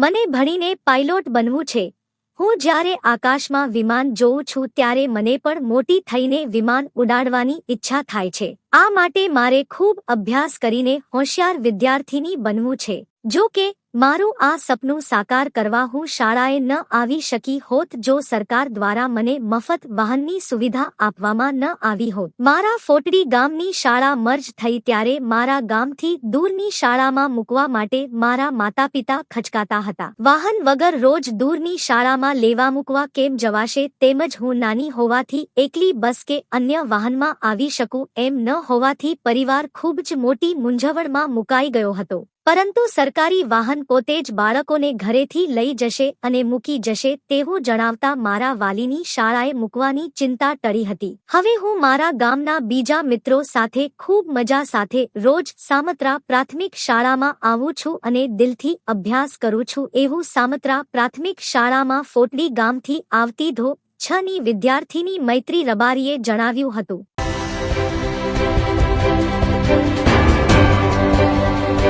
મને ભણીને પાયલોટ બનવું છે. હું જ્યારે આકાશમાં વિમાન જોઉં છું ત્યારે મને પણ મોટી થઈને વિમાન ઉડાડવાની ઈચ્છા થાય છે. આ માટે મારે ખૂબ અભ્યાસ કરીને હોશિયાર વિદ્યાર્થીની બનવું છે. જો કે મારું આ સપનું સાકાર કરવા હું શાળાએ ન આવી શકી હોત જો સરકાર દ્વારા મને મફત વાહનની સુવિધા આપવામાં ન આવી હોત. મારા ફોટડી ગામની શાળા મર્જ થઈ ત્યારે મારા ગામથી દૂરની શાળામાં મૂકવા માટે મારા માતા પિતા ખચકાતા હતા. વાહન વગર રોજ દૂરની શાળામાં લેવા મૂકવા કેમ જવાશે તેમજ હું નાની હોવાથી એકલી બસ કે અન્ય વાહનમાં આવી શકું એમ ન હોવાથી પરિવાર ખૂબ જ મોટી મૂંઝવણમાં મુકાઈ ગયો હતો. પરંતુ સરકારી વાહન પોતે જ બાળકોને ઘરેથી લઈ જશે અને મૂકી જશે તેવું જણાવતા મારા વાલીની શાળાએ મૂકવાની ચિંતા ટળી હતી. હવે હું મારા ગામના બીજા મિત્રો સાથે ખૂબ મજા સાથે રોજ સામત્રા પ્રાથમિક શાળામાં આવું છું અને દિલથી અભ્યાસ કરું છું એવું સામત્રા પ્રાથમિક શાળામાં ફોટલી ગામથી આવતી ધો, છ ની વિદ્યાર્થીની મૈત્રી રબારીએ જણાવ્યું હતું.